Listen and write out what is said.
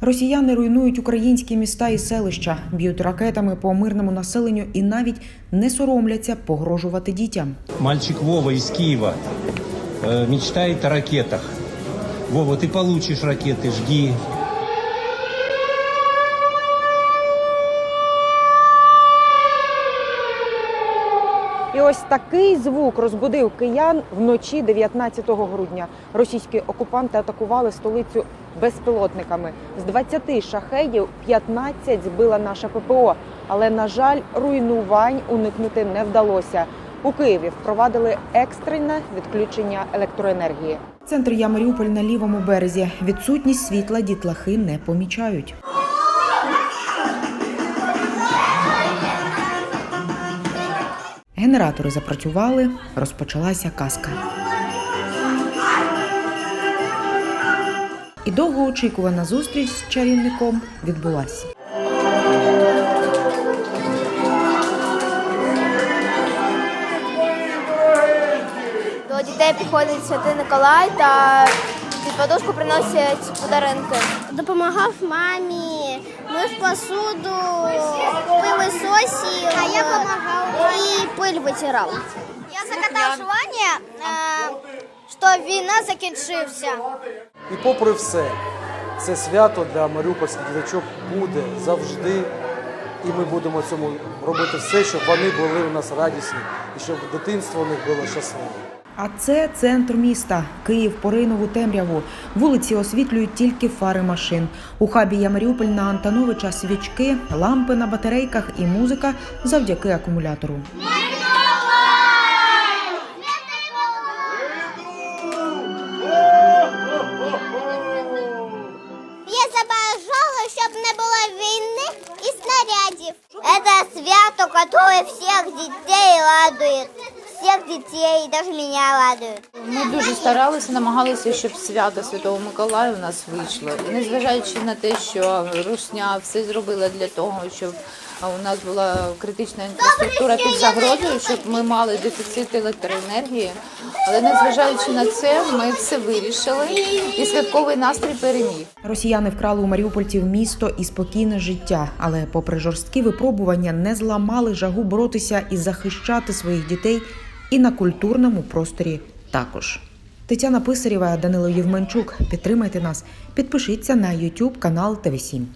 Росіяни руйнують українські міста і селища, б'ють ракетами по мирному населенню і навіть не соромляться погрожувати дітям. Мальчик Вова из Киева э, мечтает о ракетах. Вова, ты получишь ракеты, жди. І ось такий звук розбудив киян вночі 19 грудня. Російські окупанти атакували столицю безпілотниками. З 20 шахедів 15 збила наша ППО. Але, на жаль, руйнувань уникнути не вдалося. У Києві впровадили екстрене відключення електроенергії. Центр Я Маріуполь на лівому березі. Відсутність світла дітлахи не помічають. Генератори запрацювали, розпочалася казка. І довгоочікувана зустріч з чарівником відбулася. До дітей підходить Святий Николай та під подушку приносять подарунки. Допомагав мамі, мив посуду, пили а я допомагав. і пиль витирав. Я закатав желання, що війна закінчився. І попри все, це свято для маріупольських діточок буде завжди. І ми будемо цьому робити все, щоб вони були у нас радісні і щоб дитинство у них було щасливе. А це центр міста. Київ поринув у темряву. Вулиці освітлюють тільки фари машин. У хабі Я Маріуполь на Антоновича свічки, лампи на батарейках і музика завдяки акумулятору. Я забажала, щоб не було війни і снарядів. Це свято, яке всіх дітей радує. Всіх дітей, навіть мене радує. Ми дуже старалися, намагалися, щоб свято Святого Миколая у нас вийшло. І незважаючи на те, що Русня все зробила для того, щоб у нас була критична інфраструктура під загрозою, щоб ми мали дефіцит електроенергії. Але незважаючи на це, ми все вирішили, і святковий настрій переміг. Росіяни вкрали у маріупольців місто і спокійне життя, але, попри жорсткі випробування, не зламали жагу боротися і захищати своїх дітей і на культурному просторі також. Тетяна Писарєва, Данило Євменчук. Підтримайте нас, підпишіться на YouTube канал ТВ 7